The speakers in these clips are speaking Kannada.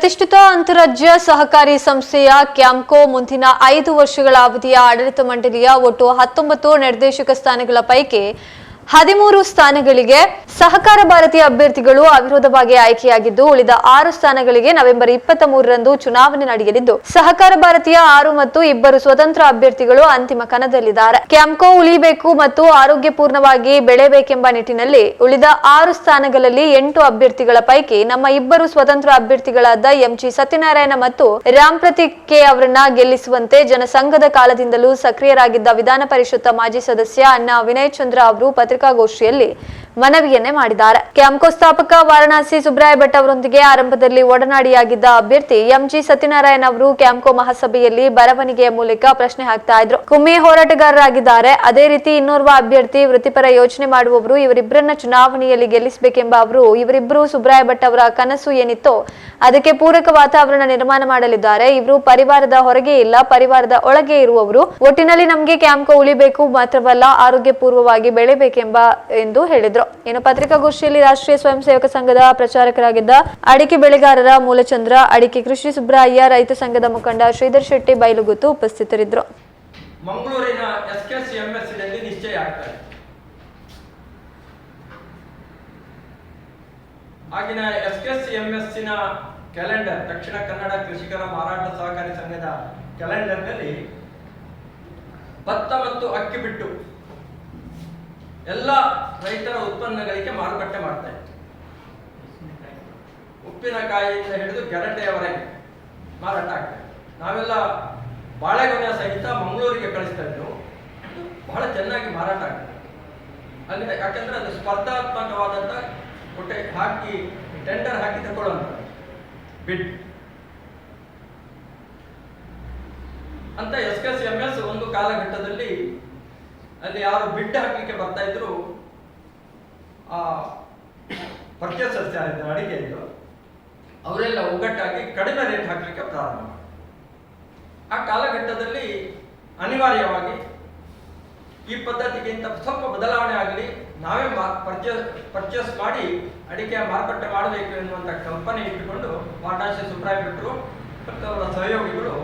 ಪ್ರತಿಷ್ಠಿತ ಅಂತಾರಾಜ್ಯ ಸಹಕಾರಿ ಸಂಸ್ಥೆಯ ಕ್ಯಾಂಕೋ ಮುಂದಿನ ಐದು ವರ್ಷಗಳ ಅವಧಿಯ ಆಡಳಿತ ಮಂಡಳಿಯ ಒಟ್ಟು ಹತ್ತೊಂಬತ್ತು ನಿರ್ದೇಶಕ ಸ್ಥಾನಗಳ ಪೈಕಿ ಹದಿಮೂರು ಸ್ಥಾನಗಳಿಗೆ ಸಹಕಾರ ಭಾರತೀಯ ಅಭ್ಯರ್ಥಿಗಳು ಅವಿರೋಧವಾಗಿ ಆಯ್ಕೆಯಾಗಿದ್ದು, ಉಳಿದ ಆರು ಸ್ಥಾನಗಳಿಗೆ ನವೆಂಬರ್ ಇಪ್ಪತ್ತ ಮೂರರಂದು ಚುನಾವಣೆ ನಡೆಯಲಿದ್ದು, ಸಹಕಾರ ಭಾರತೀಯ ಆರು ಮತ್ತು ಇಬ್ಬರು ಸ್ವತಂತ್ರ ಅಭ್ಯರ್ಥಿಗಳು ಅಂತಿಮ ಕಣದಲ್ಲಿದ್ದಾರೆ. ಕ್ಯಾಂಕೋ ಉಳಿಬೇಕು ಮತ್ತು ಆರೋಗ್ಯಪೂರ್ಣವಾಗಿ ಬೆಳೆಯಬೇಕೆಂಬ ನಿಟ್ಟಿನಲ್ಲಿ ಉಳಿದ ಆರು ಸ್ಥಾನಗಳಲ್ಲಿ ಎಂಟು ಅಭ್ಯರ್ಥಿಗಳ ಪೈಕಿ ನಮ್ಮ ಇಬ್ಬರು ಸ್ವತಂತ್ರ ಅಭ್ಯರ್ಥಿಗಳಾದ ಎಂಜಿ ಸತ್ಯನಾರಾಯಣ ಮತ್ತು ರಾಮ್ ಪ್ರತೀಕ್ ಕೆ ಅವರನ್ನ ಗೆಲ್ಲಿಸುವಂತೆ ಜನಸಂಘದ ಕಾಲದಿಂದಲೂ ಸಕ್ರಿಯರಾಗಿದ್ದ ವಿಧಾನ ಪರಿಷತ್ ಮಾಜಿ ಸದಸ್ಯ ಅಣ್ಣ ವಿನಯ್ ಚಂದ್ರ ಅವರು ಪತ್ರಿಕಾಗೋಷ್ಠಿಯಲ್ಲಿ ಮನವಿಯನ್ನೇ ಮಾಡಿದ್ದಾರೆ. ಕ್ಯಾಂಕೋ ಸ್ಥಾಪಕ ವಾರಣಾಸಿ ಸುಬ್ರಾಯ ಭಟ್ ಅವರೊಂದಿಗೆ ಆರಂಭದಲ್ಲಿ ಒಡನಾಡಿಯಾಗಿದ್ದ ಅಭ್ಯರ್ಥಿ ಎಂಜಿ ಸತ್ಯನಾರಾಯಣ ಅವರು ಕ್ಯಾಂಕೋ ಮಹಾಸಭೆಯಲ್ಲಿ ಬರವಣಿಗೆಯ ಮೂಲಕ ಪ್ರಶ್ನೆ ಹಾಕ್ತಾ ಇದ್ರು. ಕುಮ್ಮಿ ಹೋರಾಟಗಾರರಾಗಿದ್ದಾರೆ. ಅದೇ ರೀತಿ ಇನ್ನೋರ್ವ ಅಭ್ಯರ್ಥಿ ವೃತ್ತಿಪರ ಯೋಚನೆ ಮಾಡುವವರು ಇವರಿಬ್ಬರನ್ನ ಚುನಾವಣೆಯಲ್ಲಿ ಗೆಲ್ಲಿಸಬೇಕೆಂಬ ಅವರು ಇವರಿಬ್ಬರು ಸುಬ್ರಾಯ ಭಟ್ ಅವರ ಕನಸು ಏನಿತ್ತೋ ಅದಕ್ಕೆ ಪೂರಕ ವಾತಾವರಣ ನಿರ್ಮಾಣ ಮಾಡಲಿದ್ದಾರೆ. ಇವರು ಪರಿವಾರದ ಹೊರಗೆ ಇಲ್ಲ, ಪರಿವಾರದ ಒಳಗೆ ಇರುವವರು. ಒಟ್ಟಿನಲ್ಲಿ ನಮಗೆ ಕ್ಯಾಂಕೋ ಉಳಿಬೇಕು ಮಾತ್ರವಲ್ಲ, ಆರೋಗ್ಯಪೂರ್ವವಾಗಿ ಬೆಳೆಬೇಕೆಂಬ ಎಂದು ಹೇಳಿದ್ರು. ಇನ್ನು ಪತ್ರಿಕಾಗೋಷ್ಠಿಯಲ್ಲಿ ರಾಷ್ಟ್ರೀಯ ಸ್ವಯಂ ಸೇವಕ ಸಂಘದ ಪ್ರಚಾರಕರಾಗಿದ್ದ ಅಡಿಕೆ ಬೆಳೆಗಾರರ ಮೂಲಚಂದ್ರ, ಅಡಿಕೆ ಕೃಷಿ ಸುಬ್ರಾಯ್ಯ, ರೈತ ಸಂಘದ ಮುಖಂಡ ಶ್ರೀಧರ್ ಶೆಟ್ಟಿ ಬೈಲುಗುತ್ತು ಉಪಸ್ಥಿತರಿದ್ದರು. ಮಂಗಳೂರಿನ ಎಸ್ ಎಸ್ ನಿಶ್ಚಯ ಆಗ್ತದೆ. ಆಗಿನ ಎಸ್ ಎಂ ಎಸ್ ಕ್ಯಾಲೆಂಡರ್, ದಕ್ಷಿಣ ಕನ್ನಡ ಕೃಷಿಕರ ಮಾರಾಟ ಸಹಕಾರಿ ಸಂಘದ ಕ್ಯಾಲೆಂಡರ್ನಲ್ಲಿ ಭತ್ತ ಮತ್ತು ಅಕ್ಕಿ ಬಿಟ್ಟು ಎಲ್ಲ ರೈತರ ಉತ್ಪನ್ನಗಳಿಗೆ ಮಾರುಕಟ್ಟೆ ಮಾಡ್ತಾ ಇತ್ತು ಉಪ್ಪಿನಕಾಯಿಯಿಂದ ಹಿಡಿದು ಗೆರಟೆಯವರೆಗೆ ಮಾರಾಟ ಆಗ್ತದೆ ನಾವೆಲ್ಲ ಬಾಳೆಗೊನೆ ಸಹಿತ ಮಂಗಳೂರಿಗೆ ಕಳಿಸ್ತಾ ಇದ್ದೆವು ಬಹಳ ಚೆನ್ನಾಗಿ ಮಾರಾಟ ಆಗ್ತದೆ ಅಲ್ಲಿ ಯಾಕಂದ್ರೆ ಅದು ಸ್ಪರ್ಧಾತ್ಮಕವಾದಂಥ ಹೊಟ್ಟೆ ಹಾಕಿ, ಟೆಂಡರ್ ಹಾಕಿ ತಗೊಳ್ಳುವಂಥದ್ದು ಬಿಡ್ ಅಂತ S K C M S ಒಂದು ಕಾಲಘಟ್ಟದಲ್ಲಿ ಅಲ್ಲಿ ಯಾರು ಬಿಡ್ ಹಾಕಲಿಕ್ಕೆ ಬರ್ತಾ ಇದ್ರು ಆ ಪರ್ಚೇಸರ್ಸ್ ಯಾರಿದ್ರು ಅಡಿಗೆ ಇದ್ರು ಅವರೆಲ್ಲ ಒಗ್ಗಟ್ಟಾಗಿ ಕಡಿಮೆ ರೇಟ್ ಹಾಕಲಿಕ್ಕೆ ಪ್ರಾರಂಭ ಮಾಡಿ ಆ ಕಾಲಘಟ್ಟದಲ್ಲಿ ಅನಿವಾರ್ಯವಾಗಿ ಈ ಪದ್ಧತಿಗಿಂತ ಸ್ವಲ್ಪ ಬದಲಾವಣೆ ಆಗಲಿ, ನಾವೇ ಪರ್ಚೇಸ್ ಪರ್ಚೇಸ್ ಮಾಡಿ ಅಡಿಕೆ ಮಾರುಕಟ್ಟೆ ಮಾಡಬೇಕು ಎನ್ನುವಂಥ ಕಲ್ಪನೆ ಇಟ್ಟುಕೊಂಡು ವಾಟಾಶಿ ಸುಬ್ರಾಯ ಬಿಟ್ಟರು ಮತ್ತು ಅವರ ಸಹಯೋಗಿಗಳು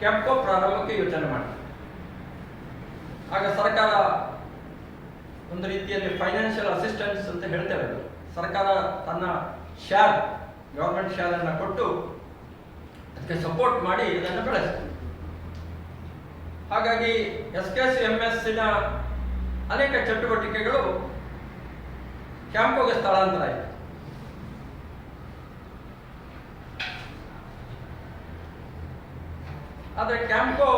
ಕೆಂಪು ಪ್ರಾರಂಭಕ್ಕೆ ಯೋಚನೆ ಮಾಡಿದ್ರು. ಆಗ ಸರ್ಕಾರ ಒಂದು ರೀತಿಯಲ್ಲಿ ಫೈನಾನ್ಷಿಯಲ್ ಅಸಿಸ್ಟೆನ್ಸ್ ಅಂತ ಹೇಳ್ತೇವೆ ಸರ್ಕಾರ ತನ್ನ ಶೇರ್ ಗವರ್ಮೆಂಟ್ ಶೇರ್ ಅನ್ನ ಕೊಟ್ಟು ಅದಕ್ಕೆ ಸಪೋರ್ಟ್ ಮಾಡಿ ಇದನ್ನು ಬೆಳೆಸಿತು. ಹಾಗಾಗಿ ಎಸ್ ಕೆ ಸಿ, ಎಂ ಎಸ್ನ ಅನೇಕ ಚಟುವಟಿಕೆಗಳು ಕ್ಯಾಂಪೋಗೆ ಸ್ಥಳಾಂತರ ಆಯಿತು. ಆದರೆ ಕ್ಯಾಂಪೋ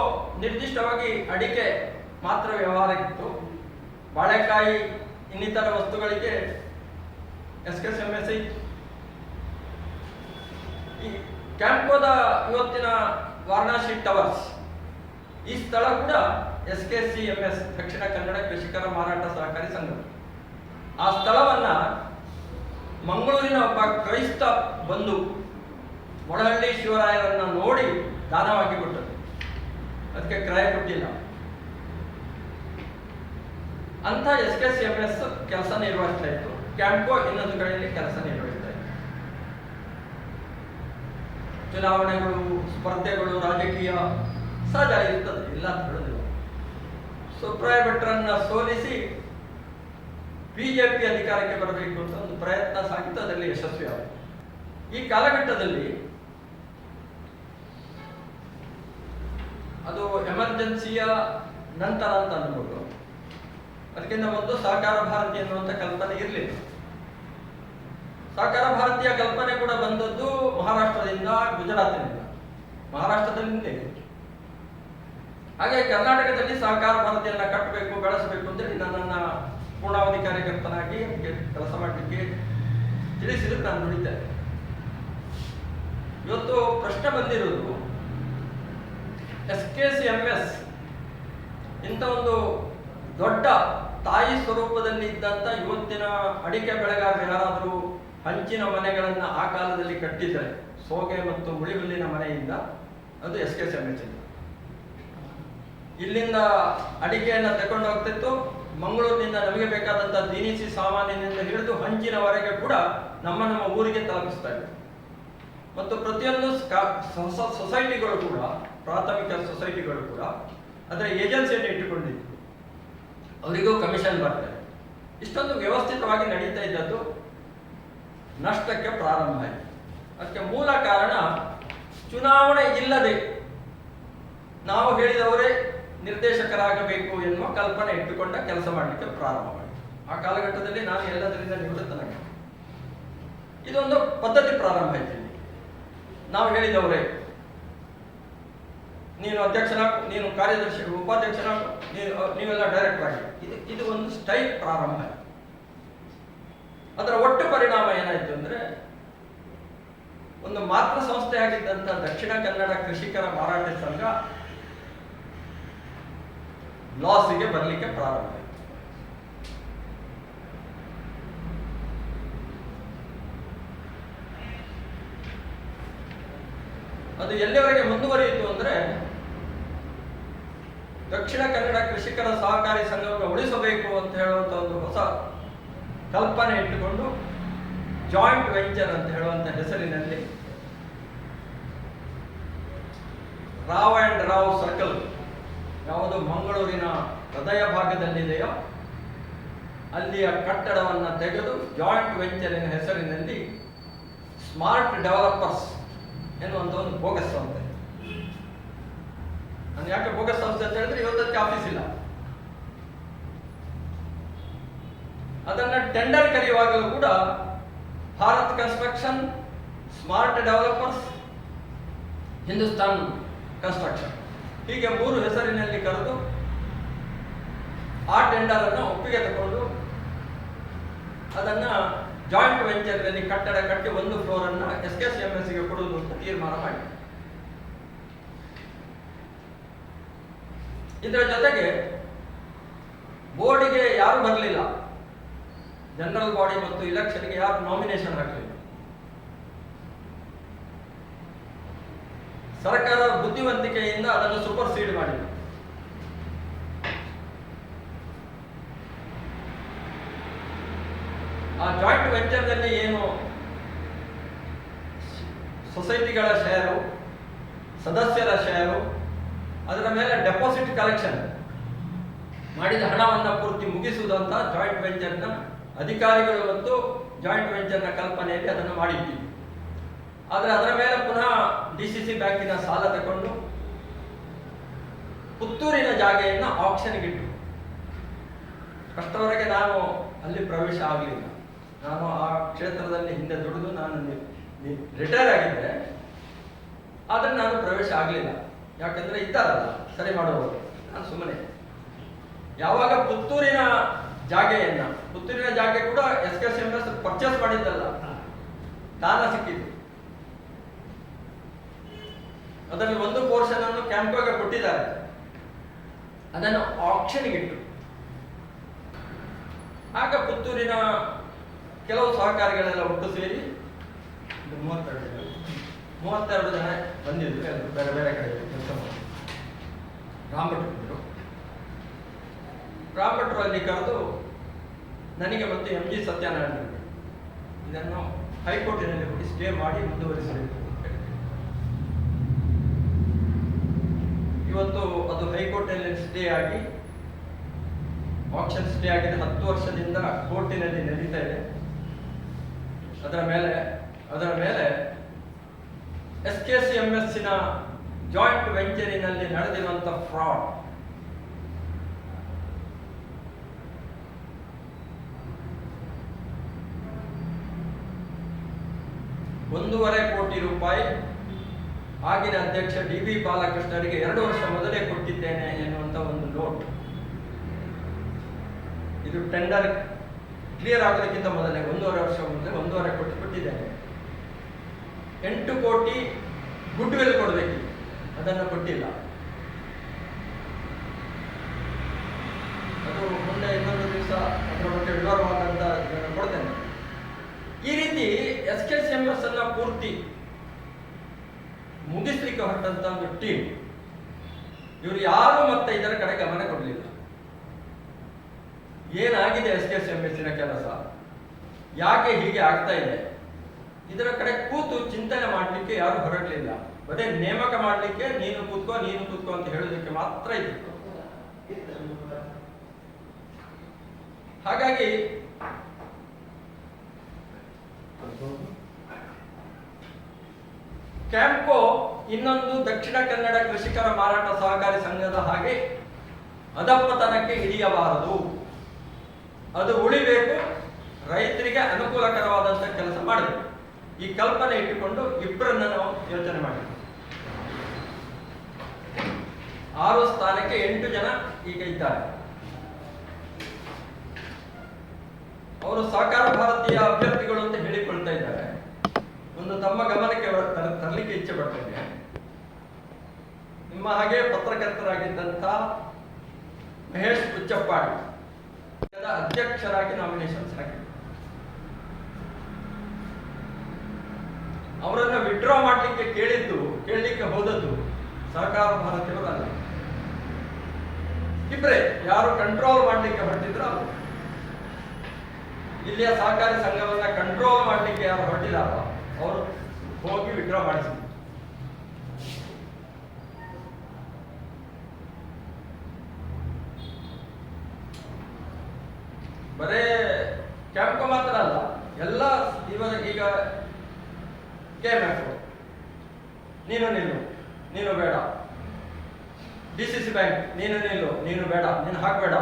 ನಿರ್ದಿಷ್ಟವಾಗಿ ಅಡಿಕೆ ಮಾತ್ರ ವ್ಯವಹಾರಕ್ಕಿತ್ತು ಬಾಳೆಕಾಯಿ ಇನ್ನಿತರ ವಸ್ತುಗಳಿಗೆ ಎಸ್ ಕೆ ಎಂ ಎಸ್ ಇತ್ತು ಈ ಕ್ಯಾಂಪೋದ ಇವತ್ತಿನ ವಾರಣಾಸಿ ಟವರ್ಸ್, ಈ ಸ್ಥಳ ಕೂಡ S K C M S Dakshina Kannada ಕೃಷಿಕರ ಮಾರಾಟ ಸಹಕಾರಿ ಸಂಘ. ಆ ಸ್ಥಳವನ್ನ ಮಂಗಳೂರಿನ ಒಬ್ಬ ಕ್ರೈಸ್ತ ಬಂಧು ಮೊಳಹಳ್ಳಿ ಶಿವರಾಯರನ್ನ ನೋಡಿ ದಾನವಾಗಿ ಕೊಟ್ಟರು. ಅದಕ್ಕೆ ಕ್ರಯ ಕೊಟ್ಟಿಲ್ಲ. ಅಂತ S K C M S ಕೆಲಸ ನಿರ್ವಹಿಸ್ತಾ ಇತ್ತು. ಕ್ಯಾಂಪೋ ಇನ್ನೊಂದು ಕಡೆಯಲ್ಲಿ ಕೆಲಸ ನಿರ್ವಹಿಸ್ತಾ ಇತ್ತು. ಚುನಾವಣೆಗಳು, ಸ್ಪರ್ಧೆಗಳು, ರಾಜಕೀಯ ಸಹಜ ಇರ್ತದೆ ಇಲ್ಲ ಅಂತ ಹೇಳಿದ್ರು ಸುಪ್ರಾಯ ಭಟ್ರನ್ನ ಸೋಲಿಸಿ ಬಿಜೆಪಿ ಅಧಿಕಾರಕ್ಕೆ ಬರಬೇಕು ಅಂತ ಒಂದು ಪ್ರಯತ್ನ ಸಾಗಿತ್ತು, ಅದರಲ್ಲಿ ಯಶಸ್ವಿ ಈ ಕಾಲಘಟ್ಟದಲ್ಲಿ ಅದು ಎಮರ್ಜೆನ್ಸಿಯ ನಂತರ ಅಂತ ಅನ್ಬೋದು. ಅದಕ್ಕಿಂತ ಒಂದು ಸಹಕಾರ ಭಾರತಿ ಅನ್ನುವಂಥ ಕಲ್ಪನೆ ಇರಲಿಲ್ಲ. ಸಹಕಾರ ಭಾರತೀಯ ಕಲ್ಪನೆ ಕೂಡ ಬಂದದ್ದು ಮಹಾರಾಷ್ಟ್ರದಿಂದ ಗುಜರಾತಿನಿಂದ. ಮಹಾರಾಷ್ಟ್ರದಲ್ಲಿಂದ. ಹಾಗೆ ಕರ್ನಾಟಕದಲ್ಲಿ ಸಹಕಾರ ಭಾರತಿಯನ್ನ ಕಟ್ಟಬೇಕು, ಬೆಳೆಸಬೇಕು ಅಂತೇಳಿ ನನ್ನನ್ನ ಪೂರ್ಣಾವಧಿ ಕಾರ್ಯಕರ್ತನಾಗಿ ಕೆಲಸ ಮಾಡಲಿಕ್ಕೆ ತಿಳಿಸಿದ್ರು, ನಾನು ಇವತ್ತು ಪ್ರಶ್ನೆ ಬಂದಿರೋದು, S K C M S ಇಂಥ ಒಂದು ದೊಡ್ಡ ತಾಯಿ ಸ್ವರೂಪದಲ್ಲಿ ಇದ್ದಂಥ ಇವತ್ತಿನ ಅಡಿಕೆ ಬೆಳೆಗಾರರು ಯಾರಾದರೂ ಹಂಚಿನ ಮನೆಗಳನ್ನು ಆ ಕಾಲದಲ್ಲಿ ಕಟ್ಟಿದ್ದಾರೆ. ಸೋಗೆ ಮತ್ತು ಮುಳಿಹುಲ್ಲಿನ ಮನೆಯಿಂದ ಅದು S K C M S ಇಂದ. ಇಲ್ಲಿಂದ ಅಡಿಕೆಯನ್ನು ತಗೊಂಡು ಹೋಗ್ತಿತ್ತು. ಮಂಗಳೂರಿನಿಂದ ನಮಗೆ ಬೇಕಾದಂಥ ದಿನಿಸಿ ಸಾಮಾನಿನಿಂದ ಹಿಡಿದು ಹಂಚಿನವರೆಗೆ ಕೂಡ ನಮ್ಮ ನಮ್ಮ ಊರಿಗೆ ತಲುಪಿಸ್ತಾ ಇತ್ತು ಮತ್ತು ಪ್ರತಿಯೊಂದು ಸೊಸೈಟಿಗಳು ಕೂಡ, ಪ್ರಾಥಮಿಕ ಸೊಸೈಟಿಗಳು ಕೂಡ, ಅದರ ಏಜೆನ್ಸಿಯನ್ನು ಇಟ್ಟುಕೊಂಡಿದ್ದು ಅವರಿಗೂ ಕಮಿಷನ್ ಬರ್ತದೆ. ಇಷ್ಟೊಂದು ವ್ಯವಸ್ಥಿತವಾಗಿ ನಡೀತಾ ಇದ್ದದ್ದು ನಷ್ಟಕ್ಕೆ ಪ್ರಾರಂಭ ಆಯಿತು. ಅದಕ್ಕೆ ಮೂಲ ಕಾರಣ ಚುನಾವಣೆ ಇಲ್ಲದೆ ನಾವು ಹೇಳಿದವರೇ ನಿರ್ದೇಶಕರಾಗಬೇಕು ಎನ್ನುವ ಕಲ್ಪನೆ ಇಟ್ಟುಕೊಂಡ ಕೆಲಸ ಮಾಡಲಿಕ್ಕೆ ಪ್ರಾರಂಭ ಮಾಡಿ ಆ ಕಾಲಘಟ್ಟದಲ್ಲಿ ನಾನು ಎಲ್ಲದರಿಂದ ನಿವೃತ್ತನಾಗಿ ಇದೊಂದು ಪದ್ಧತಿ ಪ್ರಾರಂಭ ಆಯ್ತು ನಾವು ಹೇಳಿದವರೇ ನೀನು ಅಧ್ಯಕ್ಷನಾಗು, ನೀನು ಕಾರ್ಯದರ್ಶಿ, ಉಪಾಧ್ಯಕ್ಷನಾಗು, ನೀನು ನೀವೆಲ್ಲ ಡೈರೆಕ್ಟರ್ ಆಗಿ. ಇದು ಇದು ಒಂದು ಸ್ಟೈಲ್ ಪ್ರಾರಂಭ. ಅದರ ಒಟ್ಟು ಪರಿಣಾಮ ಏನಾಯಿತು ಅಂದ್ರೆ, ಒಂದು ಮಾತೃ ಸಂಸ್ಥೆ ಆಗಿದ್ದಂಥ ದಕ್ಷಿಣ ಕನ್ನಡ ಕೃಷಿಕರ ಮಾರಾಟ ಸಂಘ ಲಾಸಿಗೆ ಬರಲಿಕ್ಕೆ ಪ್ರಾರಂಭ ಆಯಿತು. ಅದು ಎಲ್ಲಿವರೆಗೆ ಮುಂದುವರಿಯಿತು ಅಂದ್ರೆ ದಕ್ಷಿಣ ಕನ್ನಡ ಕೃಷಿಕರ ಸಹಕಾರಿ ಸಂಘವನ್ನು ಉಳಿಸಬೇಕು ಅಂತ ಹೇಳುವಂಥ ಒಂದು ಹೊಸ ಕಲ್ಪನೆ ಇಟ್ಟುಕೊಂಡು ಜಾಯಿಂಟ್ ವೆಂಚರ್ ಅಂತ ಹೇಳುವಂಥ ಹೆಸರಿನಲ್ಲಿ ರಾವ್ ಅಂಡ್ ರಾವ್ ಸರ್ಕಲ್ ಯಾವುದು ಮಂಗಳೂರಿನ ಹೃದಯ ಭಾಗದಲ್ಲಿದೆಯೋ ಅಲ್ಲಿಯ ಕಟ್ಟಡವನ್ನು ತೆಗೆದು ಜಾಯಿಂಟ್ ವೆಂಚರಿನ ಹೆಸರಿನಲ್ಲಿ ಸ್ಮಾರ್ಟ್ ಡೆವಲಪರ್ಸ್ ಎನ್ನುವಂಥ ಒಂದು ಬೋಗಸ್ ಸಂಸ್ಥೆ ನಾನು ಯಾಕೆ ಭೋಗ ಸಂಸ್ಥೆ ಅಂತ ಹೇಳಿದ್ರೆ ಇವತ್ತಕ್ಕೆ ಆಫೀಸ್ ಇಲ್ಲ. ಅದನ್ನ ಟೆಂಡರ್ ಕರೆಯುವಾಗಲೂ ಕೂಡ Bharat Construction Smart Developers Hindustan Construction ಹೀಗೆ ಮೂರು ಹೆಸರಿನಲ್ಲಿ ಕರೆದು ಆ ಟೆಂಡರ್ ಅನ್ನು ಒಪ್ಪಿಗೆ ತಗೊಂಡು ಅದನ್ನ ಜಾಯಿಂಟ್ ವೆಂಚರ್ನಲ್ಲಿ ಕಟ್ಟಡ ಕಟ್ಟಿ ಒಂದು ಫ್ಲೋರ್ ಅನ್ನ ಎಸ್ ಕೆ ಸಿ ಎಂ ಎಸ್ಗೆ ಕೊಡುವುದು ಅಂತ ತೀರ್ಮಾನ ಮಾಡಿ ಇದರ ಜೊತೆಗೆ ಬೋರ್ಡಿಗೆ ಯಾರು ಬರಲಿಲ್ಲ. ಜನರಲ್ ಬಾಡಿ ಮತ್ತು ಇಲೆಕ್ಷನ್ಗೆ ಯಾರು ನಾಮಿನೇಷನ್ ಹಾಕಲಿಲ್ಲ. ಸರ್ಕಾರ ಬುದ್ಧಿವಂತಿಕೆಯಿಂದ ಅದನ್ನು ಸೂಪರ್ ಸೀಡ್ ಮಾಡಿದೆ. ಆ ಜಾಯಿಂಟ್ ವೆಂಚರ್ನಲ್ಲಿ ಏನು ಸೊಸೈಟಿಗಳ ಶೇರು ಸದಸ್ಯರ ಶೇರು ಅದರ ಮೇಲೆ ಡೆಪಾಸಿಟ್ ಕಲೆಕ್ಷನ್ ಮಾಡಿದ ಹಣವನ್ನು ಪೂರ್ತಿ ಮುಗಿಸುವುದಂತ ಜಾಯಿಂಟ್ ವೆಂಚರ್ನ ಅಧಿಕಾರಿಗಳು ಮತ್ತು ಜಾಯಿಂಟ್ ವೆಂಚರ್ನ ಕಲ್ಪನೆಯಲ್ಲಿ ಅದನ್ನು ಮಾಡಿದ್ದೀವಿ ಆದರೆ ಅದರ ಮೇಲೆ ಪುನಃ ಡಿ ಸಿ ಸಿ ಬ್ಯಾಂಕಿನ ಸಾಲ ತಗೊಂಡು ಪುತ್ತೂರಿನ ಜಾಗೆಯನ್ನು ಆಪ್ಷನ್ಗಿಟ್ಟು ಅಷ್ಟರವರೆಗೆ ನಾನು ಅಲ್ಲಿ ಪ್ರವೇಶ ಆಗಲಿಲ್ಲ. ನಾನು ಆ ಕ್ಷೇತ್ರದಲ್ಲಿ ಹಿಂದೆ ದುಡಿದು ನಾನು ರಿಟೈರ್ ಆಗಿದ್ದೆ. ಆದರೆ ನಾನು ಪ್ರವೇಶ ಆಗಲಿಲ್ಲ. ಯಾಕಂದ್ರೆ ಇದ್ದಾರಲ್ಲ, ಸರಿ ಮಾಡುವವರು ನಾನು ಸುಮ್ಮನೆ. ಯಾವಾಗ ಪುತ್ತೂರಿನ ಜಾಗೆಯನ್ನ, ಪುತ್ತೂರಿನ ಜಾಗೆ ಕೂಡ ಎಸ್ ಕೆ ಎಸ್ ಪರ್ಚೇಸ್ ಮಾಡಿದ್ದಲ್ಲ, ದಾನ ಸಿಕ್ಕಿದ್ದು. ಅದರಲ್ಲಿ ಒಂದು ಪೋರ್ಷನ್ ಅನ್ನು ಕ್ಯಾಂಪೋಗೆ ಕೊಟ್ಟಿದ್ದಾರೆ. ಅದನ್ನು ಆಪ್ಷನ್ಗಿಟ್ಟು ಆಗ ಪುತ್ತೂರಿನ ಕೆಲವು ಸಹಕಾರಿಗಳೆಲ್ಲ ಒಟ್ಟು ಸೇರಿ ಮೂವತ್ತೆರಡು ಮೂವತ್ತೆರಡು ಜನ ಬಂದಿದ್ರು ಎಲ್ಲರೂ ಬೇರೆ ಬೇರೆ ಕಡೆ ಕೆಲಸ ಮಾಡಿ ರಾಮಭಟ್ರು. ರಾಮಭಟ್ರು ಅಲ್ಲಿ ಕರೆದು, ನನಗೆ ಮತ್ತು ಎಂ ಜಿ ಸತ್ಯನಾರಾಯಣ ಇದನ್ನು ಹೈಕೋರ್ಟಿನಲ್ಲಿ ಹೋಗಿ ಸ್ಟೇ ಮಾಡಿ ಮುಂದುವರಿಸಬೇಕು. ಇವತ್ತು ಅದು ಹೈಕೋರ್ಟಿನಲ್ಲಿ ಸ್ಟೇ ಆಗಿ ಆಕ್ಷನ್ ಸ್ಟೇ ಆಗಿದೆ ಹತ್ತು ವರ್ಷದಿಂದ ಕೋರ್ಟಿನಲ್ಲಿ ನಡೀತಾ ಇದೆ. ಅದರ ಮೇಲೆ ಅದರ ಮೇಲೆ ಎಸ್ ಕೆ ಸಿ ಎಂ ಎಸ್ನ ಜಾಯಿಂಟ್ ವೆಂಚರಿನಲ್ಲಿ ನಡೆದಿರುವಂಥ ಫ್ರಾಡ್. ಒಂದೂವರೆ ಕೋಟಿ ರೂಪಾಯಿ ಆಗಿನ ಅಧ್ಯಕ್ಷ ಡಿ ಬಿ ಬಾಲಕೃಷ್ಣರಿಗೆ ಎರಡು ವರ್ಷ ಮೊದಲೇ ಕೊಟ್ಟಿದ್ದೇನೆ ಎನ್ನುವಂತ ಒಂದು ನೋಟ್. ಇದು ಟೆಂಡರ್ ಕ್ಲಿಯರ್ ಆಗೋದಕ್ಕಿಂತ ಮೊದಲೇ, ಒಂದೂವರೆ ವರ್ಷ ಮೊದಲೇ, ಒಂದೂವರೆ ಕೋಟಿ ಕೊಟ್ಟಿದ್ದೇನೆ. ಎಂಟು ಕೋಟಿ ಗುಡ್ ವಿಲ್ ಕೊಡಬೇಕು. ಅದನ್ನು ಕೊಟ್ಟಿಲ್ಲ. ಅದು ಮುಂದೆ ಇನ್ನೊಂದು ದಿವಸ ಅದರ ಬಗ್ಗೆ ವಿವರವಾದಂತ ಕೊಡ್ತೇನೆ. ಈ ರೀತಿ S K C M S ಅನ್ನ ಪೂರ್ತಿ ಮುಗಿಸ್ಲಿಕ್ಕೆ ಹೊರಟಂತ ಒಂದು ಟೀಮ್ ಇವರು ಯಾರು ಮತ್ತೆ ಇದರ ಕಡೆ ಗಮನ ಕೊಡಲಿಲ್ಲ. ಏನಾಗಿದೆ ಎಸ್ ಕೆ ಸಿ ಎಂ ಎಸ್ಸಿನ ಕೆಲಸ? ಯಾಕೆ ಹೀಗೆ ಆಗ್ತಾ ಇದೆ? ಇದರ ಕಡೆ ಕೂತು ಚಿಂತನೆ ಮಾಡಲಿಕ್ಕೆ ಯಾರು ಹೊರಡಲಿಲ್ಲ. ಬರೀ ನೇಮಕ ಮಾಡಲಿಕ್ಕೆ ನೀನು ಕೂತ್ಕೋ ನೀನು ಕೂತ್ಕೋ ಅಂತ ಹೇಳೋದಕ್ಕೆ ಮಾತ್ರ ಇತ್ತು ಹಾಗಾಗಿ ಕ್ಯಾಂಪ್ಕೋ ಇನ್ನೊಂದು ದಕ್ಷಿಣ ಕನ್ನಡ ಕೃಷಿಕರ ಮಾರಾಟ ಸಹಕಾರಿ ಸಂಘದ ಹಾಗೆ ಅದಪ್ಪತನಕ್ಕೆ ಹಿಡಿಯಬಾರದು. ಅದು ಉಳಿಬೇಕು, ರೈತರಿಗೆ ಅನುಕೂಲಕರವಾದಂತಹ ಕೆಲಸ ಮಾಡಬೇಕು. ಈ ಕಲ್ಪನೆ ಇಟ್ಟುಕೊಂಡು ಇಬ್ಬರನ್ನ ನಾವು ಯೋಚನೆ ಮಾಡಿದ್ವಿ. ಆರು ಸ್ಥಾನಕ್ಕೆ ಎಂಟು ಜನ ಈಗ ಇದ್ದಾರೆ. ಅವರು ಸಹಕಾರ ಭಾರತೀಯ ಅಭ್ಯರ್ಥಿಗಳು ಅಂತ ಹೇಳಿಕೊಳ್ತಾ ಇದ್ದಾರೆ. ಒಂದು ತಮ್ಮ ಗಮನಕ್ಕೆ ತರಲಿಕ್ಕೆ ಇಚ್ಛೆ ಪಡ್ತೇನೆ ನಿಮ್ಮ ಹಾಗೆ ಪತ್ರಕರ್ತರಾಗಿದ್ದಂಥ ಮಹೇಶ್ ಹುಚ್ಚಪ್ಪಾಡಿ ಇದರ ಅಧ್ಯಕ್ಷರಾಗಿ ನಾಮಿನೇಷನ್ಸ್ ಹಾಕಿದ್ರು ಅವರನ್ನ ವಿಡ್ರಾ ಮಾಡಲಿಕ್ಕೆ ಕೇಳಿದ್ದು, ಕೇಳಲಿಕ್ಕೆ ಹೋದದ್ದು ಸಹಕಾರ ಭಾರತೀಯವರಲ್ಲ ಇಬ್ಬರೇ ಯಾರು ಕಂಟ್ರೋಲ್ ಮಾಡಲಿಕ್ಕೆ ಹೊರಟಿದ್ರು ಇಲ್ಲಿಯ ಸಹಕಾರಿ ಸಂಘವನ್ನ ಕಂಟ್ರೋಲ್ ಮಾಡಲಿಕ್ಕೆ ಯಾರು ಹೊರಟಿದಾರೋ ಅವರು ಹೋಗಿ ವಿಡ್ರಾ ಮಾಡಿಸಿದ್ರು. ಬರೇ ಕ್ಯಾಂಪ್ಕೋ ಮಾತ್ರ ಅಲ್ಲ, ಎಲ್ಲ ಇವಾಗ ಈಗ ಕೆ ನೀನು ನಿಲ್ಲು. ನೀನು ಬೇಡ. ಡಿ ಸಿ ಸಿ ಬ್ಯಾಂಕ್ ನೀನು ನಿಲ್ಲು. ನೀನು ಬೇಡ. ನೀನು ಹಾಕಬೇಡ.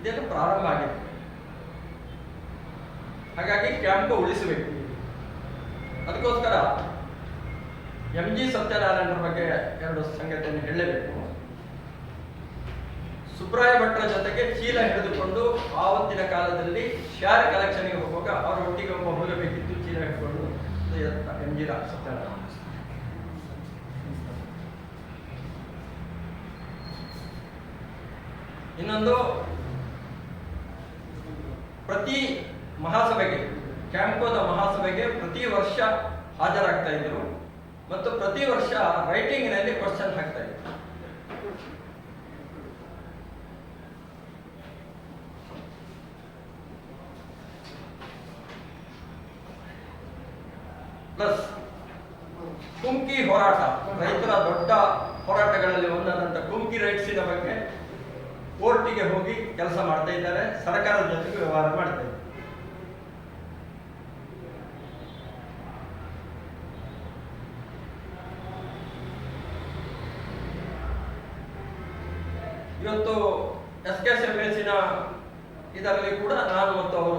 ಇದೆಲ್ಲ ಪ್ರಾರಂಭ ಆಗಿದೆ. ಹಾಗಾಗಿ ಕ್ಯಾಂಪ್ ಉಳಿಸಬೇಕು. ಅದಕ್ಕೋಸ್ಕರ ಎಂ ಜಿ ಸತ್ಯನಾರಾಯಣರ ಬಗ್ಗೆ ಎರಡು ಸಂಗತಿಯನ್ನು ಹೇಳಲೇಬೇಕು. ಸುಬ್ರಾಯ ಭಟ್ರ ಜೊತೆಗೆ ಚೀಲ ಹಿಡಿದುಕೊಂಡು ಆವತ್ತಿನ ಕಾಲದಲ್ಲಿ ಶೇರ್ ಕಲೆಕ್ಷನ್ಗೆ ಹೋಗುವಾಗ ಅವರ ಒಟ್ಟಿಗೆ ಒಬ್ಬ ಹೋಗಬೇಕಿತ್ತು ಚೀಲ ಹಿಡ್ಕೊಂಡು. ಎಂ ಜಿ ಇನ್ನೊಂದು ಪ್ರತಿ ಮಹಾಸಭೆಗೆ, ಕ್ಯಾಂಪೋದ ಮಹಾಸಭೆಗೆ ಪ್ರತಿ ವರ್ಷ ಹಾಜರಾಗ್ತಾ ಇದ್ರು. ಮತ್ತು ಪ್ರತಿ ವರ್ಷ ರೈಟಿಂಗ್ನಲ್ಲಿ ಕ್ವಶನ್ ಹಾಕ್ತಾ ಇದ್ರು ಪ್ಲಸ್ ಕುಮ್ಕಿ ಹೋರಾಟ ರೈತರ ದೊಡ್ಡ ಹೋರಾಟಗಳಲ್ಲಿ ಒಂದಾದಂಥ ಕುಮ್ಕಿ ರೈಟ್ಸಿನ ಬಗ್ಗೆ ಕೋರ್ಟಿಗೆ ಹೋಗಿ ಕೆಲಸ ಮಾಡ್ತಾ ಇದ್ದಾರೆ ಸರ್ಕಾರದ ಜೊತೆಗೆ ವ್ಯವಹಾರ ಮಾಡ್ತಾ ಇದ್ದಾರೆ ಇವತ್ತು ಎಸ್ ಕೆ ಎಸ್ ಎಂ ಎಸ್ಸಿನ ಇದರಲ್ಲಿ ಕೂಡ ನಾನು ಮತ್ತು ಅವರು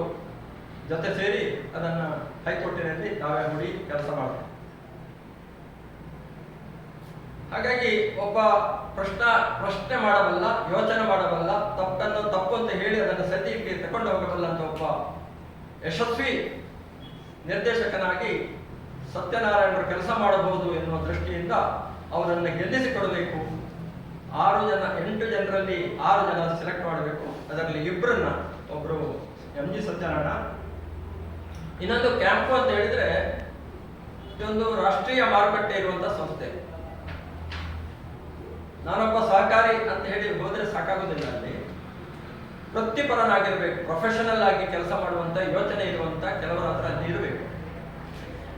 ಜೊತೆ ಸೇರಿ ಅದನ್ನ ಹೈಕೋರ್ಟಿನಲ್ಲಿ ನಾವೇ ನೋಡಿ ಕೆಲಸ ಮಾಡ್ತೇವೆ. ಹಾಗಾಗಿ ಒಬ್ಬ ಪ್ರಶ್ನ ಪ್ರಶ್ನೆ ಮಾಡಬಲ್ಲ, ಯೋಚನೆ ಮಾಡಬಲ್ಲ, ತಪ್ಪನ್ನು ತಪ್ಪು ಅಂತ ಹೇಳಿ ಅದನ್ನು ಸದ್ಯಕ್ಕೆ ತಕೊಂಡು ಹೋಗಬಲ್ಲ ಒಬ್ಬ ಯಶಸ್ವಿ ನಿರ್ದೇಶಕನಾಗಿ ಸತ್ಯನಾರಾಯಣರು ಕೆಲಸ ಮಾಡಬಹುದು ಎನ್ನುವ ದೃಷ್ಟಿಯಿಂದ ಅವರನ್ನು ಗೆಲ್ಲಿಸಿಕೊಡಬೇಕು. ಆರು ಜನ, ಎಂಟು ಜನರಲ್ಲಿ ಆರು ಜನ ಸೆಲೆಕ್ಟ್ ಮಾಡಬೇಕು. ಅದರಲ್ಲಿ ಇಬ್ಬರನ್ನ ಒಬ್ರು ಎಂ ಜಿ ಸತ್ಯನಾರಾಯಣ. ಇನ್ನೊಂದು ಕ್ಯಾಂಪು ಅಂತ ಹೇಳಿದ್ರೆ ಇದೊಂದು ರಾಷ್ಟ್ರೀಯ ಮಾರುಕಟ್ಟೆ ಇರುವಂತ ಸಂಸ್ಥೆ. ನಾನೊಬ್ಬ ಸಹಕಾರಿ ಅಂತ ಹೇಳಿ ಹೋದ್ರೆ ಸಾಕಾಗೋದಿಲ್ಲ ಅಲ್ಲಿ. ವೃತ್ತಿಪರನಾಗಿರ್ಬೇಕು ಪ್ರೊಫೆಷನಲ್ ಆಗಿ ಕೆಲಸ ಮಾಡುವಂತ ಯೋಚನೆ ಇರುವಂತ ಕೆಲವರ ಹತ್ರ ಅಲ್ಲಿ ಇರಬೇಕು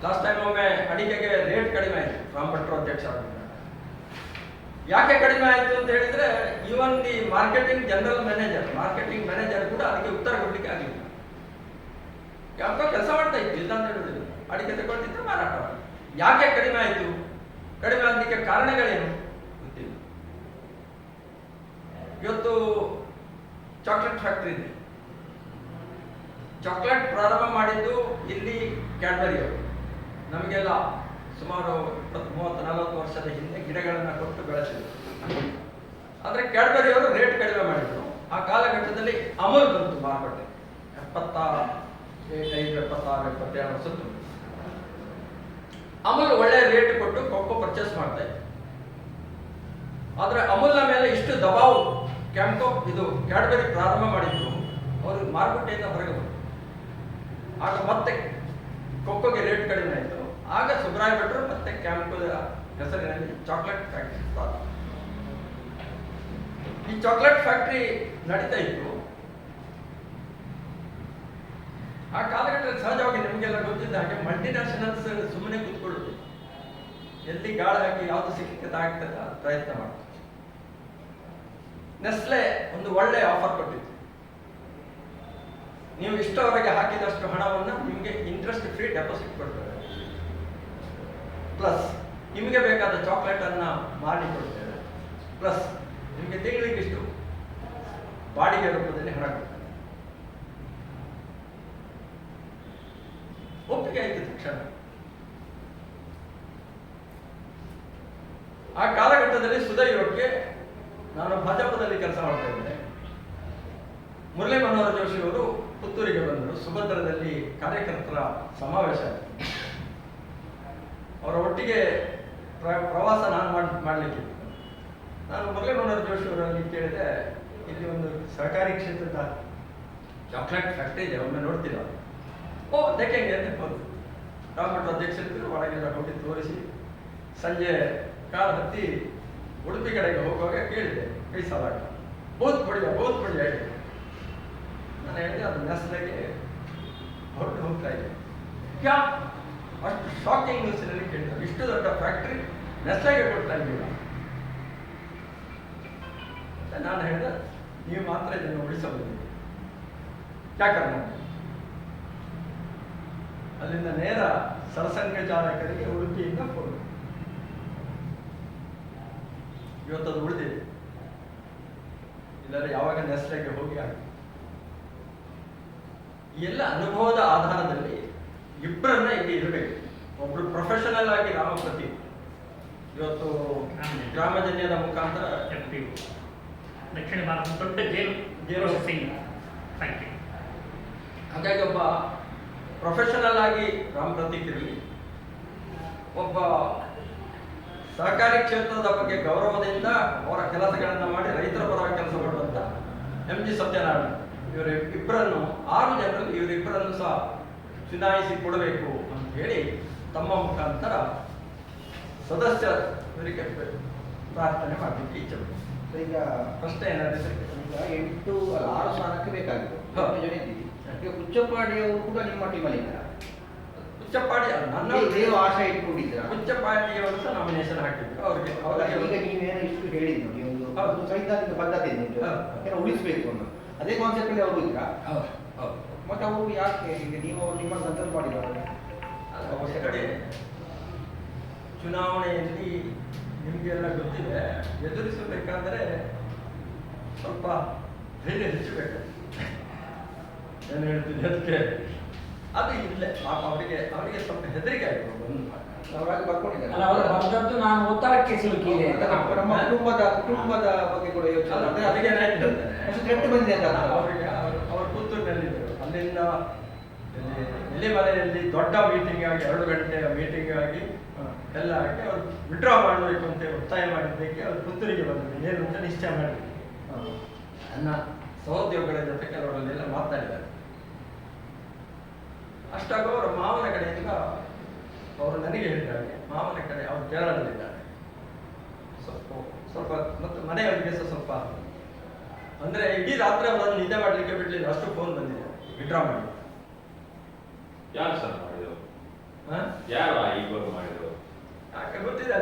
ಲಾಸ್ಟ್ ಟೈಮ್ ಒಮ್ಮೆ ಅಡಿಕೆಗೆ ರೇಟ್ ಕಡಿಮೆ ಆಯಿತು ರಾಮ್ ಭಟ್ರು ಅಧ್ಯಕ್ಷ. ಯಾಕೆ ಕಡಿಮೆ ಆಯಿತು ಅಂತ ಹೇಳಿದ್ರೆ even the marketing general manager marketing manager ಕೂಡ ಅದಕ್ಕೆ ಉತ್ತರ ಕೊಡ್ಲಿಕ್ಕೆ ಆಗಲಿಲ್ಲ. ಯಾಕೋ ಕೆಲಸ ಮಾಡ್ತಾ ಇತ್ತು ಇಲ್ಲ ಅಂತ ಹೇಳುದಿಲ್ಲ. ಅಡಿಕೆ ತಗೊಳ್ತಿದ್ರೆ ಮಾರಾಟ ಯಾಕೆ ಕಡಿಮೆ ಆಯಿತು? ಕಡಿಮೆ ಆಗಲಿಕ್ಕೆ ಕಾರಣಗಳೇನು? ಗೊತ್ತಿಲ್ಲ. ಇವತ್ತು ಚಾಕ್ಲೇಟ್ ಫ್ಯಾಕ್ಟ್ರಿ ಇದೆ. ಚಾಕ್ಲೇಟ್ ಪ್ರಾರಂಭ ಮಾಡಿದ್ದು ಇಲ್ಲಿ ಕ್ಯಾಡ್ಬರಿ ಅವರು. ನಮಗೆಲ್ಲ ಸುಮಾರು ಇಪ್ಪತ್ತು ಮೂವತ್ತು ನಲವತ್ತು ವರ್ಷದ ಹಿಂದೆ ಗಿಡಗಳನ್ನು ಕೊಟ್ಟು ಬೆಳೆಸಿದ್ರು. ಆದರೆ ಕ್ಯಾಡ್ಬರಿ ಅವರು ರೇಟ್ ಕಡಿಮೆ ಮಾಡಿದ್ರು. ಆ ಕಾಲಘಟ್ಟದಲ್ಲಿ ಅಮೂಲ್ ಬಂತು ಮಾರುಕಟ್ಟೆ. ಎಪ್ಪತ್ತೈದು ಎಪ್ಪತ್ತಾರು, ಎಪ್ಪತ್ತೇಳು ಸುತ್ತು. ಅಮೂಲ್ ಒಳ್ಳೆ ರೇಟ್ ಕೊಟ್ಟು ಕೊಕ್ಕೋ ಪರ್ಚೇಸ್ ಮಾಡ್ತಾ ಇತ್ತು ಆದ್ರೆ ಅಮೂಲ್ನ ಮೇಲೆ ಇಷ್ಟು ದಬಾವು ಕ್ಯಾಂಪ್ಕೋ ಇದು ಕ್ಯಾಡ್ಬರಿ ಪ್ರಾರಂಭ ಮಾಡಿದ್ರು, ಅವರು ಮಾರುಕಟ್ಟೆಯಿಂದ ಹೊರಗೆ ಬಂತು ಆಗ ಮತ್ತೆ ಕೊಕ್ಕೋಗೆ ರೇಟ್ ಕಡಿಮೆ ಆಯಿತು. ಆಗ ಸುಬ್ರಾಯ ಭಟ್ರು ಮತ್ತೆ ಕ್ಯಾಂಪ್ ಹೆಸರಿನಲ್ಲಿ ಚಾಕ್ಲೇಟ್ ಫ್ಯಾಕ್ಟ್ರಿ ಪ್ರಾರಂಭ ಈ ಚಾಕ್ಲೇಟ್ ಫ್ಯಾಕ್ಟ್ರಿ ನಡೀತಾ ಇತ್ತು. ಆ ಕಾಲಘಟ್ಟದಲ್ಲಿ ಸಹಜವಾಗಿ ನಿಮಗೆಲ್ಲ ಗೊತ್ತಿದ್ದ ಹಾಗೆ ಮಲ್ಟಿನ್ಯಾಷನಲ್ಸ್ ಸುಮ್ಮನೆ ಕೂತ್ಕೊಳ್ಳೋದು. ಎಲ್ಲಿ ಗಾಳ ಹಾಕಿ ಯಾವುದು ಸಿಕ್ಕಕ್ಕೆ ಆಗ್ತದೆ ಪ್ರಯತ್ನ ಮಾಡ್ತಾರೆ ನೆಸ್ಲೆ ಒಂದು ಒಳ್ಳೆ ಆಫರ್ ಕೊಟ್ಟಿತ್ತು. ನೀವು ಇಷ್ಟವರೆಗೆ ಹಾಕಿದಷ್ಟು ಹಣವನ್ನು ನಿಮಗೆ ಇಂಟ್ರೆಸ್ಟ್ ಫ್ರೀ ಡೆಪಾಸಿಟ್ ಕೊಡ್ತಾರೆ. ಪ್ಲಸ್ ನಿಮಗೆ ಬೇಕಾದ ಚಾಕ್ಲೇಟ್ ಅನ್ನ ಮಾಡಿ ಕೊಡ್ತೇವೆ. ಪ್ಲಸ್ ನಿಮಗೆ ತಿಂಗಳಿಗೆ ಇಷ್ಟು ಬಾಡಿಗೆ ರೂಪದಲ್ಲಿ ಹಣ ಕೊಡ್ತೇವೆ. ಒಪ್ಪಿಗೆ ಆಯ್ತು ತಕ್ಷಣ. ಆ ಕಾಲಘಟ್ಟದಲ್ಲಿ ಸುದೈವಕ್ಕೆ ನಾನು ಭಾಜಪದಲ್ಲಿ ಕೆಲಸ ಮಾಡ್ತಾ ಇದ್ದೆ ಮುರಳಿ ಮನೋಹರ ಜೋಶಿ ಅವರು ಪುತ್ತೂರಿಗೆ ಬಂದರು. ಸುಭದ್ರದಲ್ಲಿ ಕಾರ್ಯಕರ್ತರ ಸಮಾವೇಶ ಆಯಿತು. ಅವರ ಒಟ್ಟಿಗೆ ಪ್ರ- ಪ್ರವಾಸ ನಾನು ಮಾಡಿ ಮಾಡಲಿಕ್ಕೆ ನಾನು ಮುರಳಿ ಮನೋಹರ ಜೋಶಿ ಅವರಲ್ಲಿ ಕೇಳಿದೆ, ಇಲ್ಲಿ ಒಂದು ಸಹಕಾರಿ ಕ್ಷೇತ್ರದ ಚಾಕ್ಲೇಟ್ ಫ್ಯಾಕ್ಟ್ರಿ ಇದೆ, ಒಮ್ಮೆ ನೋಡ್ತೀರ? ಓ ದೇಖಂಗೆ ಅಂತ ಬಂದು ರಾಮಭಟ್ರು ಅಧ್ಯಕ್ಷರಿದ್ದರು ಒಳಗೆಲ್ಲ ಹೋಗಿ ತೋರಿಸಿ, ಸಂಜೆ ಕಾರ್ ಹತ್ತಿ ಉಡುಪಿ ಕಡೆಗೆ ಹೋಗುವಾಗ ಕೇಳಿದೆ, ಕೈ ಸಾಲ ಬೋತ್ ಪಡಿಯ ಬೋತ್ ಪಡಿಯ ನಾನು ಹೇಳಿದೆ, ಅದು ನೆಸ್ಲೆಗೆ ಹೊರಟು ಹೋಗ್ತಾ ಇದ್ದೆ ಯಾ ಅಷ್ಟು ಶಾಕಿಂಗ್ ನ್ಯೂಸಿನಲ್ಲಿ ಕೇಳಿದ್ರು ಇಷ್ಟು ದೊಡ್ಡ ಫ್ಯಾಕ್ಟ್ರಿ ನೆಸ್ಲಾಗೆ ಕೊಡ್ತಾ ಇದ್ದೀವಿ ನಾನು ಹೇಳಿದೆ, ನೀವು ಮಾತ್ರ ಇದನ್ನು ಉಳಿಸಬಹುದು. ಯಾಕಂದ್ರೆ ಅಲ್ಲಿಂದ ನೇರ ಸರಸಂಘ ಚಾಲಕರಿಗೆ ಉಡುಪಿಯಿಂದ ಫೋನ್ ಇವತ್ತದು ಉಳಿದಿದೆ. ಇಲ್ಲಾದ್ರೆ ಯಾವಾಗ ನೆಸ್ಲೆಗೆ ಹೋಗಿ ಆಗ ಈ ಎಲ್ಲ ಅನುಭವದ ಆಧಾರದಲ್ಲಿ ಇಬ್ಬರನ್ನ ಇಲ್ಲಿ ಇರಬೇಕು. ಒಬ್ರು ಪ್ರೊಫೆಷನಲ್ ಆಗಿ ರಾಮಪ್ರತಿ ಇವತ್ತು ಗ್ರಾಮಜನ್ಯದ ಮುಖಾಂತರ ದಕ್ಷಿಣ ಭಾರತದ ದೊಡ್ಡ ಜೇನು ಜೇನು. ಥ್ಯಾಂಕ್ ಫ್ಯಾಕ್ಟ್ರಿ ಹಾಗಾಗಿ ಒಬ್ಬ ಪ್ರೊಫೆಷನಲ್ ಆಗಿ ರಾಮ್ ಪ್ರತೀಕ್ ಇರಲಿ ಒಬ್ಬ ಸಹಕಾರಿ ಕ್ಷೇತ್ರದ ಬಗ್ಗೆ ಗೌರವದಿಂದ ಅವರ ಕೆಲಸಗಳನ್ನು ಮಾಡಿ ರೈತರ ಪರವಾಗಿ ಕೆಲಸ ಮಾಡುವಂತ ಎಂ ಜಿ ಸತ್ಯನಾರಾಯಣ. ಇವರು ಇಬ್ಬರನ್ನು ಆರು ಜನರಲ್ಲಿ ಇವರಿಬ್ಬರನ್ನು ಸಹ ಚುನಾಯಿಸಿ ಕೊಡಬೇಕು ಅಂತ ಹೇಳಿ ತಮ್ಮ ಮುಖಾಂತರ ಸದಸ್ಯ ಇವರಿಗೆ ಪ್ರಾರ್ಥನೆ ಮಾಡಲಿಕ್ಕೆ ಇಚ್ಛೆ ಈಗ ಪ್ರಶ್ನೆ ಏನಾದ್ರೆ ಈಗ ಎಂಟು ಅಲ್ಲ ಆರು ಸ್ಥಾನಕ್ಕೆ ಬೇಕಾಗಿತ್ತು. ಜನ ಇದ್ದೀವಿ. ಈಗ ಕುಚ್ಚಪ್ಪಾಡಿಯವರು ಕೂಡ ನಿಮ್ಮ ಟೀಮಲ್ಲಿ ಇದ್ದಾರೆ? ಹುಚ್ಚಪ್ಪಾಡಿ ಅಲ್ಲ, ನನ್ನ ದೇವ ಆಶೆ ಇಟ್ಕೊಂಡಿದ್ದೀರಾ? ಹುಚ್ಚಪ್ಪಾಡಿಯವರು ಸಹ ನಾಮಿನೇಷನ್ ಹಾಕಿದ್ರು. ಅವ್ರಿಗೆ? ಈಗ ಅವರಿಗೆ ನೀವೇನೋ ಇಷ್ಟು ಹೇಳಿದ್ದು ನೀವು ಸೈದ್ಧಾಂತಿಕ ಬದ್ಧತೆ ಉಳಿಸ್ಬೇಕು ಅನ್ನೋ ಅದೇ ಕಾನ್ಸೆಪ್ಟ್ ಅಲ್ಲಿ ಅವರು ಇದ್ದೀರಾ ಹೌದು. ಮತ್ತೆ ಅವರು ಯಾಕೆ ಈಗ ನೀವು ನಿಮ್ಮ ಕನ್ಸಲ್ಟ್ ಮಾಡಿದ್ದಾರೆ ಒಂದು ಕಡೆ ಚುನಾವಣೆಯಲ್ಲಿ ನಿಮಗೆಲ್ಲ ಗೊತ್ತಿದೆ ಎದುರಿಸಬೇಕಾದ್ರೆ ಸ್ವಲ್ಪ ಧೈರ್ಯ ಹೆಚ್ಚಬೇಕು. ಏನು ಹೇಳ್ತೀನಿ ಅದಕ್ಕೆ. ಅದು ಇಲ್ಲೇ ಪಾಪ ಅವರಿಗೆ ಅವರಿಗೆ ಸ್ವಲ್ಪ ಹೆದರಿಕೆ ಆಯಿತು ಒಂದು ಅವರಾಗಿ ಬರ್ಕೊಂಡಿದ್ದಾರೆ ಅಲ್ಲ ಅವರು ಬರ್ದದ್ದು ನಾನು ಒತ್ತಡಕ್ಕೆ ಸಿಲುಕಿದೆ ಅಂತ ನಮ್ಮ ಕುಟುಂಬದ ಕುಟುಂಬದ ಬಗ್ಗೆ ಕೂಡ ಯೋಚನೆ ಅದಕ್ಕೆ ಏನಾಯ್ತು ಕೆಟ್ಟ ಬಂದಿದೆ ಅಂತ. ಅವರಿಗೆ ಅಲ್ಲಿಂದ ಇಲ್ಲಿ ಎಲ್ಲಿಮಲೆಯಲ್ಲಿ ದೊಡ್ಡ ಮೀಟಿಂಗ್ ಆಗಿ, ಎರಡು ಗಂಟೆಯ ಮೀಟಿಂಗ್ ಆಗಿ. ಎಲ್ಲ ಆಗಿ ಅವ್ರು ವಿಡ್ರಾ ಮಾಡಬೇಕು ಅಂತ ಒತ್ತಾಯ ಮಾಡಿದ್ದಕ್ಕೆ ಅವ್ರು ಪುತ್ತೂರಿಗೆ ಬಂದರು. ಏನು ಅಂತ ನಿಶ್ಚಯ ಮಾಡಿದ್ರು. ನನ್ನ ಸಹೋದ್ಯೋಗಿಗಳ ಜೊತೆ ಕೆಲವರಲ್ಲೆಲ್ಲ ಮಾತಾಡಿದ್ದಾರೆ. ಅಷ್ಟಾಗ ಅವರು ಮಾವನ ಕಡೆಯಿಂದ ಅವರು ನನಗೆ ಹೇಳಿದ್ದಾರೆ, ಮಾವನ ಕಡೆ ಅವರು ಕೇರಳದಲ್ಲಿದ್ದಾರೆ. ಸ್ವಲ್ಪ ಸ್ವಲ್ಪ ಮತ್ತು ಮನೆಯವರಿಗೆ ಸ್ವಲ್ಪ, ಅಂದ್ರೆ ಇಡೀ ರಾತ್ರಿ ಅವರನ್ನು ನಿದ್ದೆ ಮಾಡಲಿಕ್ಕೆ ಬಿಡ್ಲಿಲ್ಲ, ಅಷ್ಟು ಫೋನ್ ಬಂದಿದೆ. ವಿಡ್ರಾ ಮಾಡಿ. ಯಾರು ಸರ್ ಮಾಡಿದ್ರು ಹಾ? ಯಾರು ಆ ಇಬ್ಬರು ಮಾಡಿದ್ರು ಯಾಕೆ ಗೊತ್ತಿದೆ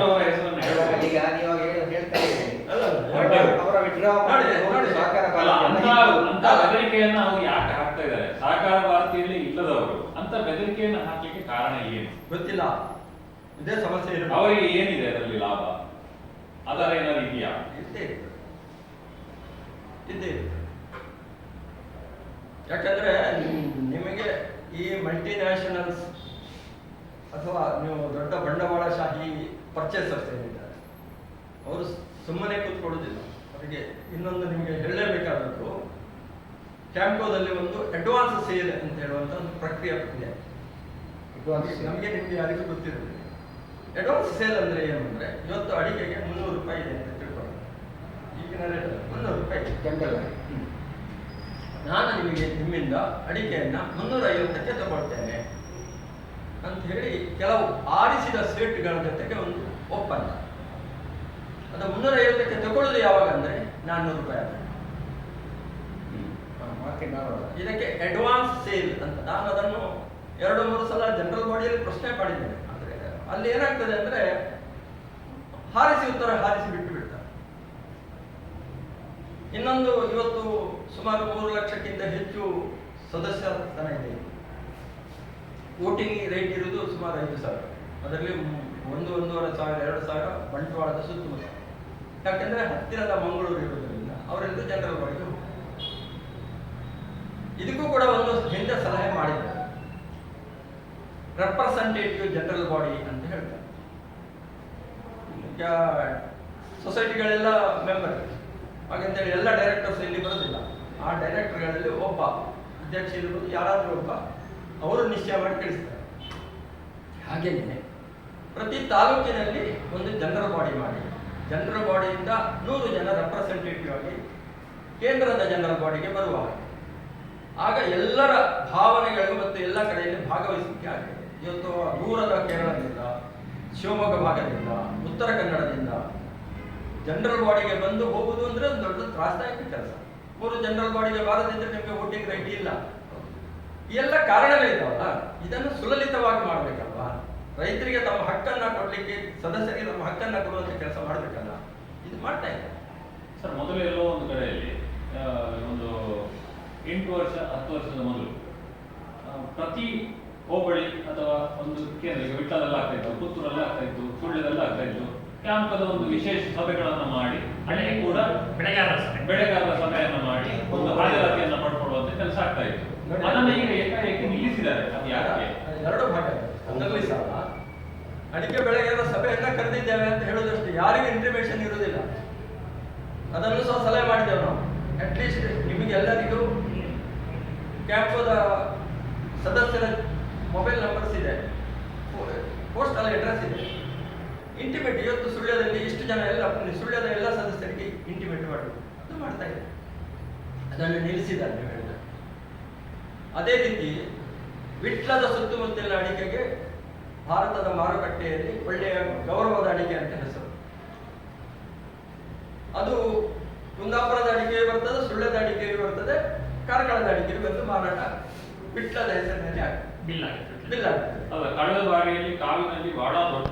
ಅವರ ಹೆಸರನ್ನ. ಈಗ ನೀವು ಹೇಳಿ- ಹೇಳ್ತಾ ಇದ್ದೀರಿ ಅಲ್ಲ, ಅಲ್ಲ, ಅವರ ನೋಡಿ. ವಿಡ್ರಾ. ಸಹಕಾರ ಅಂತ ಭಾರತಿಯಲ್ಲಿ ಅಂತ ಬೆದರಿಕೆಯನ್ನ ಅವ್ರು ಯಾಕೆ ಹಾಕ್ತಾ ಇದ್ದಾರೆ? ಸಹಕಾರ ಭಾರತೀಯಲ್ಲಿ ಇಲ್ಲದವರು. ಅಂತ ಬೆದರಿಕೆಯನ್ನು ಹಾಕ್ಲಿಕ್ಕೆ ಕಾರಣ ಏನು? ಗೊತ್ತಿಲ್ಲ. ಇದೇ ಸಮಸ್ಯೆ ಇರುತ್ತೆ ಅವರಿಗೆ ಏನಿದೆ ಅದರಲ್ಲಿ ಲಾಭ? ಅದರ ಏನಾದ್ರು ಇದೆಯಾ? ಇದ್ದೇ. ಇದ್ದೇ. ಯಾಕಂದ್ರೆ ನಿಮಗೆ ಈ ಮಲ್ಟಿ ನ್ಯಾಷನಲ್ಸ್ ಅಥವಾ ನೀವು ದೊಡ್ಡ ಬಂಡವಾಳಶಾಹಿ ಪರ್ಚೇಸರ್ಸ್ ಏನಿದ್ದಾರೆ ಅವರು ಸುಮ್ಮನೆ ಕೂತ್ಕೊಳ್ಳೋದಿಲ್ಲ ಅವರಿಗೆ ಇನ್ನೊಂದು ನಿಮಗೆ ಹೇಳಲೇಬೇಕಾದದ್ದು ಕ್ಯಾಂಪೋದಲ್ಲಿ ಒಂದು ಅಡ್ವಾನ್ಸ್ ಸೇಲ್ ಅಂತ ಹೇಳುವಂತ ಒಂದು ಪ್ರಕ್ರಿಯೆ ಇದೆ. ನಮಗೆ ನಿಮಗೆ ಯಾರಿಗೂ ಗೊತ್ತಿರಲಿಲ್ಲ ಅಡ್ವಾನ್ಸ್ ಸೇಲ್ ಅಂದ್ರೆ ಏನು ಅಂದ್ರೆ ಇವತ್ತು ಅಡಿಕೆಗೆ ಮುನ್ನೂರು ರೂಪಾಯಿ ಇದೆ ಅಂತ ತಿಳ್ಕೊಳ್ಳಿ. ಈಗಿನ ರೇಟ್ ಮುನ್ನೂರು ರೂಪಾಯಿ ಇದೆ. ನಾನು ನಿಮಗೆ ನಿಮ್ಮಿಂದ ಅಡಿಕೆಯನ್ನ ಮುನ್ನೂರ ಐವತ್ತಕ್ಕೆ ತಗೊಳ್ತೇನೆ ಅಂತ ಹೇಳಿ ಕೆಲವು ಆರಿಸಿದ ಸೇಟ್ಗಳ ಜೊತೆಗೆ ಒಂದು ಒಪ್ಪಂದ. ಅದು ಮುನ್ನೂರ ಐವತ್ತಕ್ಕೆ ತಗೊಳ್ಳೋದು ಯಾವಾಗ ಅಂದ್ರೆ ನಾನ್ನೂರು ರೂಪಾಯಿ ಆದ ಇದಕ್ಕೆ ಅಡ್ವಾನ್ಸ್ ಸೇಲ್ ಅಂತ. ನಾನು ಅದನ್ನು ಎರಡು ಮೂರು ಸಲ ಜನರಲ್ ಬಾಡಿಯಲ್ಲಿ ಪ್ರಶ್ನೆ ಮಾಡಿದ್ದೇನೆ. ಅಂದ್ರೆ ಅಲ್ಲಿ ಏನಾಗ್ತದೆ ಅಂದ್ರೆ ಹಾರಿಸಿ ಉತ್ತರ ಹಾರಿಸಿ ಬಿಟ್ಟು ಇನ್ನೊಂದು ಇವತ್ತು ಸುಮಾರು ಮೂರು ಲಕ್ಷಕ್ಕಿಂತ ಹೆಚ್ಚು ಸದಸ್ಯತನ ಇದೆ. ವೋಟಿಂಗ್ ರೇಟ್ ಇರುವುದು ಸುಮಾರು ಐದು ಸಾವಿರ. ಅದರಲ್ಲಿ ಒಂದು, ಒಂದೂವರೆ ಸಾವಿರ, ಎರಡು ಸಾವಿರ ಬಂಟ್ವಾಳದ ಸುತ್ತಮುತ್ತ. ಯಾಕೆಂದ್ರೆ ಹತ್ತಿರದ ಮಂಗಳೂರು ಇರುವುದರಿಂದ ಅವರೆಲ್ಲರೂ ಜನರಲ್ ಬಾಡಿಗೆ ಇದಕ್ಕೂ ಕೂಡ ಒಂದು ಹಿಂದೆ ಸಲಹೆ ಮಾಡಿದ್ದಾರೆ. ರೆಪ್ರೆಸೆಂಟೇಟಿವ್ ಜನರಲ್ ಬಾಡಿ ಅಂತ ಹೇಳ್ತಾರೆ. ಸೊಸೈಟಿಗಳೆಲ್ಲ ಮೆಂಬರ್ ಹಾಗಂತೇಳಿ ಎಲ್ಲ ಡೈರೆಕ್ಟರ್ಸ್ ಇಲ್ಲಿ ಬರೋದಿಲ್ಲ. ಆ ಡೈರೆಕ್ಟರ್ಗಳಲ್ಲಿ ಒಬ್ಬ ಅಧ್ಯಕ್ಷ ಇರ್ಬೋದು ಯಾರಾದರೂ ಒಬ್ಬ. ಅವರು ನಿಶ್ಚಯ ಮಾಡಿ ಕಳಿಸ್ತಾರೆ ಹಾಗೇನೆ. ಪ್ರತಿ ತಾಲೂಕಿನಲ್ಲಿ ಒಂದು ಜನರಲ್ ಬಾಡಿ ಮಾಡಿ. ಜನರಲ್ ಬಾಡಿಯಿಂದ ನೂರು ಜನ ರೆಪ್ರೆಸೆಂಟೇಟಿವ್ ಆಗಿ ಕೇಂದ್ರದ ಜನರಲ್ ಬಾಡಿಗೆ ಬರುವ ಹಾಗೆ ಆಗ ಎಲ್ಲರ ಭಾವನೆಗಳು ಮತ್ತು ಎಲ್ಲ ಕಡೆಯಲ್ಲಿ ಭಾಗವಹಿಸಲಿಕ್ಕೆ ಆಗ್ತದೆ ಇವತ್ತು ದೂರದ ಕೇರಳದಿಂದ ಶಿವಮೊಗ್ಗ ಭಾಗದಿಂದ ಉತ್ತರ ಕನ್ನಡದಿಂದ ಜನರಲ್ ಬಾಡಿಗೆ ಬಂದು ಹೋಗುದು ಅಂದ್ರೆ ಒಂದು ದೊಡ್ಡ ತ್ರಾಸದಾಯಕ ಕೆಲಸ. ಮೂರು ಜನರಲ್ ಬಾಡಿಗೆ ಬಾರದಿದ್ರೆ ನಿಮಗೆ ವೋಟಿಂಗ್ ರೈಟ್ ಇಲ್ಲ. ಎಲ್ಲ ಕಾರಣಗಳಿದಾವಲ್ಲ, ಇದನ್ನು ಸುಲಲಿತವಾಗಿ ಮಾಡಬೇಕಲ್ವಾ? ರೈತರಿಗೆ ತಮ್ಮ ಹಕ್ಕನ್ನ ಕೊಡ್ಲಿಕ್ಕೆ, ಸದಸ್ಯರಿಗೆ ತಮ್ಮ ಹಕ್ಕನ್ನ ಕೊಡುವಂತ ಕೆಲಸ ಮಾಡ್ಬೇಕಲ್ಲ? ಇದು ಮಾಡ್ತಾ ಇದ್ದಾರೆ. ಸರ್, ಮೊದಲು ಎಲ್ಲೋ ಒಂದು ಕಡೆಯಲ್ಲಿ ಒಂದು ಎಂಟು ವರ್ಷ, ಹತ್ತು ವರ್ಷದ ಮೊದಲು ಪ್ರತಿ ಹೋಬಳಿ ಅಥವಾ ಒಂದು ಕೇಂದ್ರ ಈಗ ವಿಟ್ಲದಲ್ಲಿ ಆಗ್ತಾ ಇತ್ತು, ಪುತ್ತೂರಲ್ಲಿ ಆಗ್ತಾ ಇತ್ತು ಸುಳ್ಯದಲ್ಲಿ ಆಗ್ತಾ ಇತ್ತು ಕ್ಯಾಂಪದ ಒಂದು ವಿಶೇಷ ಸಭೆಗಳನ್ನು ಮಾಡಿ ಅಲ್ಲಿ ಕೂಡ ಬೆಳೆಗಾರರ ಸಭೆ. ಬೆಳೆಗಾರರ ಸಭೆಯನ್ನು ಮಾಡಿ ಒಂದು ಹಾಜರಾತಿಯನ್ನು ಪಡ್ಕೊಳ್ಳುವಂತ ಕೆಲಸ ಆಗ್ತಾ ಇತ್ತು. ಅದನ್ನ ಈಗ ಏಕಾಏಕಿ ನಿಲ್ಲಿಸಿದ್ದಾರೆ. ಅದು ಯಾಕೆ? ಎರಡು ಭಾಗ. ಅದರಲ್ಲಿ ಸಹ ಅಡಿಕೆ ಬೆಳೆಗಾರರ ಸಭೆಯನ್ನ ಕರೆದಿದ್ದೇವೆ ಅಂತ ಹೇಳೋದಷ್ಟು. ಯಾರಿಗೂ ಇಂಟಿಮೇಷನ್ ಇರುವುದಿಲ್ಲ. ಅದನ್ನು ಸಹ